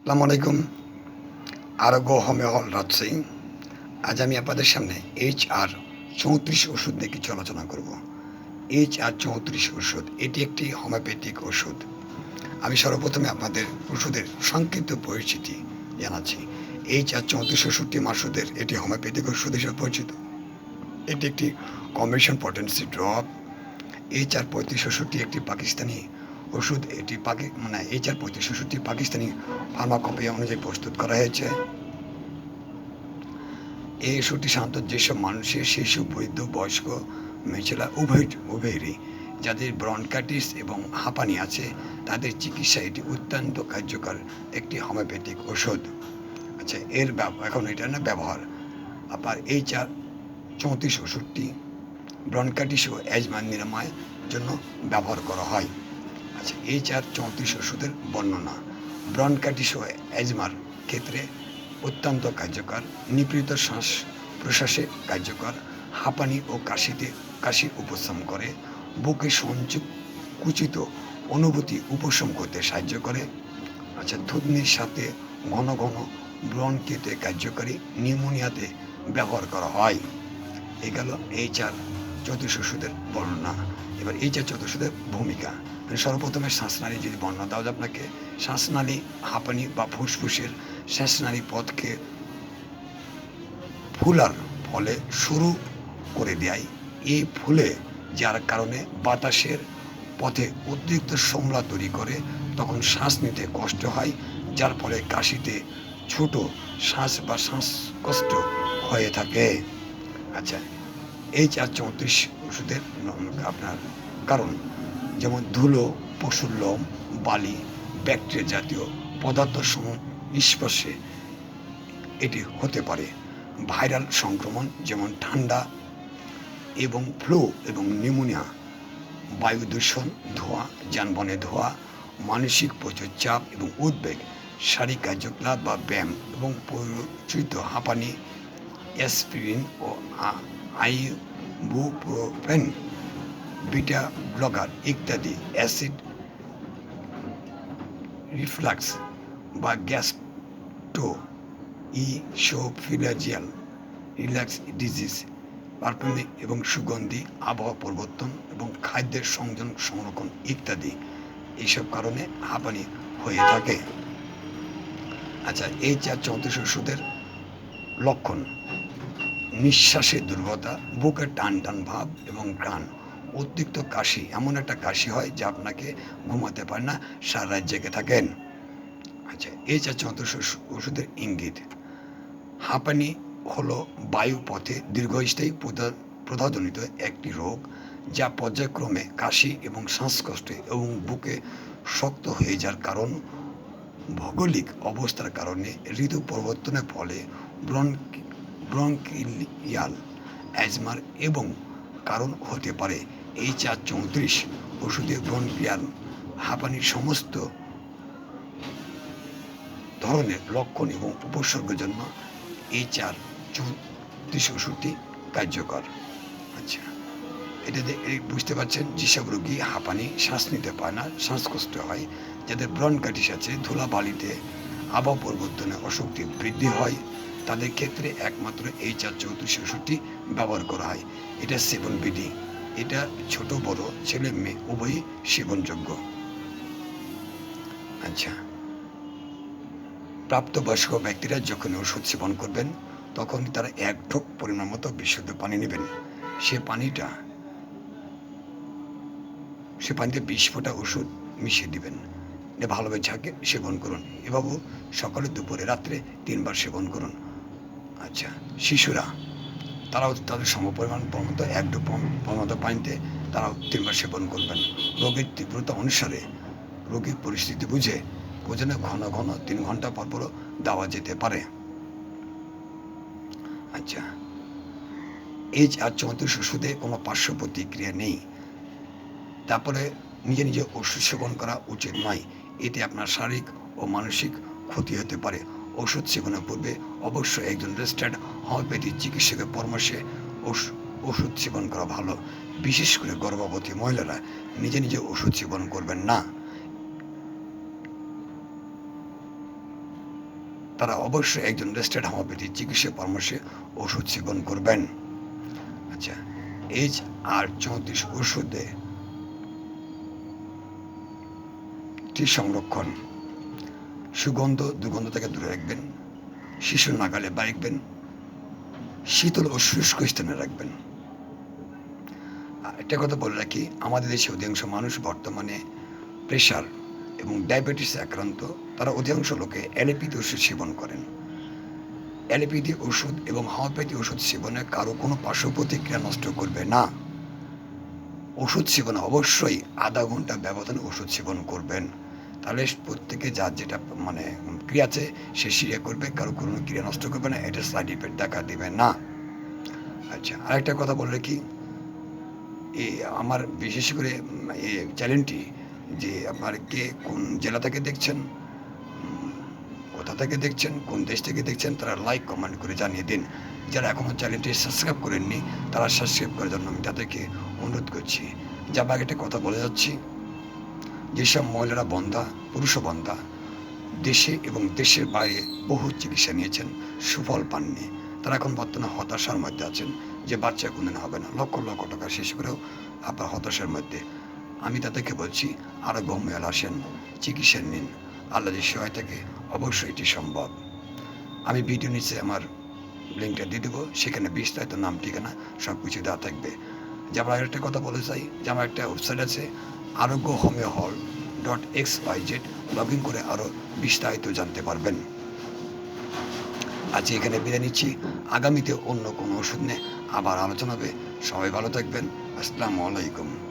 আসসালামু আলাইকুম। আরোগ্য হোমিও হল রাজশাহী আজ আমি আপনাদের সামনে এইচ আর চৌত্রিশ ওষুধ নিয়ে কিছু আলোচনা করব। এইচ আর চৌত্রিশ ওষুধ, এটি একটি হোমিওপ্যাথিক ওষুধ। আমি সর্বপ্রথমে আপনাদের ওষুধের সংক্ষিপ্ত পরিচিতি জানাচ্ছি। এইচ আর চৌত্রিশ ওষুধটি মাসুদের এটি হোমিওপ্যাথিক ওষুধ হিসেবে পরিচিত। এটি একটি combination potency drop. H R পঁয়ত্রিশ ওষুধটি একটি পাকিস্তানি ওষুধ এটি পাকি মানে এইচ আর পঁয়ত্রিশ ওষুধটি পাকিস্তানি ফার্মাকপিয়া অনুযায়ী প্রস্তুত করা হয়েছে। এই ওষুধটি সাধারণত যেসব মানুষের শিশু বৈদ্য বয়স্ক মেছেলা উভয়, উভয়েরই। যাদের ব্রনকাইটিস এবং হাঁপানি আছে, তাদের চিকিৎসা এটি অত্যন্ত কার্যকর একটি হোমিওপ্যাথিক ওষুধ। আচ্ছা এর এখন এটা না ব্যবহার? আবার এই চার চৌত্রিশ ওষুধটি ব্রনকাইটিস ও অ্যাজমা নিরাময়ের জন্য ব্যবহার করা হয়। আচ্ছা এই চার চৌত্রিশ ওষুধের বর্ণনা। ব্রনকাইটিস ও অ্যাজমার ক্ষেত্রে অত্যন্ত কার্যকর, নিপীড়িত শ্বাস প্রশ্বাসে কার্যকর, হাঁপানি ও কাশিতে কাশি উপশম করে, বুকে সঞ্চুক কুচিত অনুভূতি উপশম করতে সাহায্য করে। আচ্ছা থুতনির সাথে ঘন ঘন ব্রনকেতে কার্যকারী নিউমোনিয়াতে ব্যবহার করা হয়। এই গেল এই চার চতুর্শ ওষুধের বর্ণনা। এবার এই চতুর্ষদের ভূমিকা মানে সর্বপ্রথমে শ্বাসনালী যদি বর্ণনা দেওয়া যায় আপনাকে, শ্বাসনালী হাঁপানি বা ফুসফুসের শ্বাসনালী পথকে ফুলার ফলে শুরু করে দেয়। এই ফুলে যার কারণে বাতাসের পথে অতিরিক্ত সমলা তৈরি করে, তখন শ্বাস নিতে কষ্ট হয়, যার ফলে কাশিতে ছোট শ্বাস বা শ্বাসকষ্ট হয়ে থাকে। আচ্ছা এই চার চৌত্রিশ ওষুধের আপনার। কারণ যেমন ধুলো, পশুর লোম, বালি, ব্যাকটেরিয়া জাতীয় পদার্থ সংস্পর্শে এটি হতে পারে। ভাইরাল সংক্রমণ যেমন ঠান্ডা এবং ফ্লু এবং নিউমোনিয়া, বায়ু দূষণ, ধোঁয়া, যানবাহনে ধোঁয়া, মানসিক প্রচুর চাপ এবং উদ্বেগ, শারীরিক কার্যকলাপ বা ব্যায়াম এবং পরিচিত হাঁপানি অ্যাসপিরিন ও আইবুপ্রোফেন বিটা ব্লগার ইত্যাদি অ্যাসিড রিফ্লাক্স বা gastro oesophageal reflux disease perfuming এবং সুগন্ধি, আবহাওয়া পরিবর্তন এবং খাদ্যের সংযোজন সংরক্ষণ ইত্যাদি। এইসব কারণে হাঁপানি হয়ে থাকে। আচ্ছা এই চার চৌত্রিশ ওষুধের লক্ষণ। নিঃশ্বাসের দুর্বলতা, বুকে টান টান ভাব এবং গান অতিরিক্ত কাশি, এমন একটা কাশি হয় যা আপনাকে ঘুমাতে পারে না, সারা রাত জেগে থাকেন। আচ্ছা এই চার চৌত্রিশ ওষু- ওষুধের ইঙ্গিত। হাঁপানি হলো বায়ু পথে দীর্ঘস্থায়ী প্রদাহজনিত একটি রোগ যা পর্যায়ক্রমে কাশি এবং শ্বাসকষ্ট এবং বুকে শক্ত হয়ে যাওয়ার কারণ, ভৌগোলিক অবস্থার কারণে ঋতু পরিবর্তনের ফলে ব্রন ব্রঙ্কিয়াল অ্যাজমার এবং কারণ হতে পারে এই চার চৌত্রিশ ওষুধে ব্রঙ্কিয়াল হাঁপানির সমস্ত ধরনের লক্ষণ এবং উপসর্গের জন্য এই চার চৌত্রিশ ওষুধটি কার্যকর। আচ্ছা এটাতে বুঝতে পারছেন, যেসব রোগী হাঁপানি, শ্বাস নিতে পারে না, শ্বাসকষ্ট হয়, যাদের ব্রনকাইটিস আছে ধুলা বালিতে আবহাওয়া পরিবর্তনে অশক্তি বৃদ্ধি হয় তাদের ক্ষেত্রে একমাত্র এই চার চৌত্রিশ ওষুধটি ব্যবহার করা হয়। এটা সেবন বিধি। এটা ছোট, বড়, ছেলে, মেয়ে, উভয়ই সেবনযোগ্য। আচ্ছা। প্রাপ্তবয়স্ক ব্যক্তিরা যখন ওষুধ সেবন করবেন, তখন তারা এক ঢোক পরিমাণ মতো বিশুদ্ধ পানি নেবেন। সে পানিটা, সে পানিতে বিশ ফোঁটা ওষুধ মিশিয়ে দিবেন। ভালোভাবে ঝাঁকে সেবন করুন। এভাবে সকালে, দুপুরে, রাত্রে তিনবার সেবন করুন। আচ্ছা শিশুরা, তারাও তাদের সমপরিমাণ পরিমতো এক দু পরিমতো পানিতে তারাও তিনবার সেবন করবেন। রোগের তীব্রতা অনুসারে রোগীর পরিস্থিতি বুঝে ভোজনে ঘন ঘন তিন ঘণ্টা পর পরও দেওয়া যেতে পারে। আচ্ছা এইচ আর চৌত্রিশ ওষুধে কোনো পার্শ্ব প্রতিক্রিয়া নেই। তারপরে নিজে নিজে ওষুধ সেবন করা উচিত নয়। এতে আপনার শারীরিক ও মানসিক ক্ষতি হতে পারে। ওষুধ সেবনের পূর্বে অবশ্যই একজন রেজিস্টার্ড হোমিওপ্যাথি চিকিৎসকের পরামর্শে ওষ- ওষুধ সেবন করা ভালো। বিশেষ করে গর্ভবতী মহিলারা নিজে নিজে ওষুধ সেবন করবেন না। তারা অবশ্যই একজন রেজিস্টার্ড হোমিওপ্যাথি চিকিৎসা পরামর্শে ওষুধ সেবন করবেন। আচ্ছা এইচ আর চৌত্রিশ ওষুধে সংরক্ষণ। সুগন্ধ দুর্গন্ধ থেকে দূরে রাখবেন। শিশুর নাগালে বাড়িবেন। শীতল ও শুষ্ক স্থানে রাখবেন। একটা কথা বলে রাখি, আমাদের দেশে অধিকাংশ মানুষ বর্তমানে প্রেশার এবং ডায়াবেটিসে আক্রান্ত। তারা অধিকাংশ লোকে অ্যালোপ্যাথি ওষুধ সেবন করেন। অ্যালোপ্যাথি ওষুধ এবং হোমিওপ্যাথি ওষুধ সেবনে কারও কোনো পার্শ্ব প্রতিক্রিয়া নষ্ট করবে না। ওষুধ সেবনে অবশ্যই আধা ঘণ্টা ব্যবধানে ওষুধ সেবন করবেন। তাহলে প্রত্যেকে যার যেটা মানে ক্রিয়া আছে, সে সিরিয়া করবে, কারও কোনো ক্রিয়া নষ্ট করবে না, এটা সাইড ইফেক্ট দেখা দেবে না। আচ্ছা আরেকটা কথা বলে কি এই আমার বিশেষ করে এই চ্যানেলটি যে আপনার কে কোন জেলা থেকে দেখছেন কোথা থেকে দেখছেন, কোন দেশ থেকে দেখছেন, তারা লাইক কমেন্ট করে জানিয়ে দিন। যারা এখনও চ্যানেলটি সাবস্ক্রাইব করেননি, তারা সাবস্ক্রাইব করার জন্য আমি তাদেরকে অনুরোধ করছি। যা আগে একটা কথা বলে যাচ্ছি। যেসব মহিলারা বন্ধা, পুরুষও বন্ধা, দেশে এবং দেশের বাইরে বহু চিকিৎসা নিয়েছেন, সুফল পাননি। তারা এখন বর্তমানে হতাশার মধ্যে আছেন যে বাচ্চা কোনদিন হবে না। লক্ষ লক্ষ টাকা শেষ করেও আপনার হতাশার মধ্যে। আমি তাদেরকে বলছি আরও বহুমেয়াল আসেন, চিকিৎসা নিন। আল্লাহ যে সহায়তাকে অবশ্যই এটি সম্ভব। আমি ভিডিও নিচে আমার লিঙ্কটা দিয়ে দেবো। সেখানে বিস্তারিত নাম, ঠিকানা সব কিছু দেওয়া থাকবে। যে আমরা একটা কথা বলে চাই, যে আমার একটা ওয়েবসাইট আছে Arogya homeo hall dot X Y Z log in করে আরও বিস্তারিত জানতে পারবেন। আজকে এখানে বিদায় নিচ্ছি। আগামীতে অন্য কোনো ওষুধ নিয়ে আবার আলোচনা হবে। সবাই ভালো থাকবেন। আসসালামু আলাইকুম।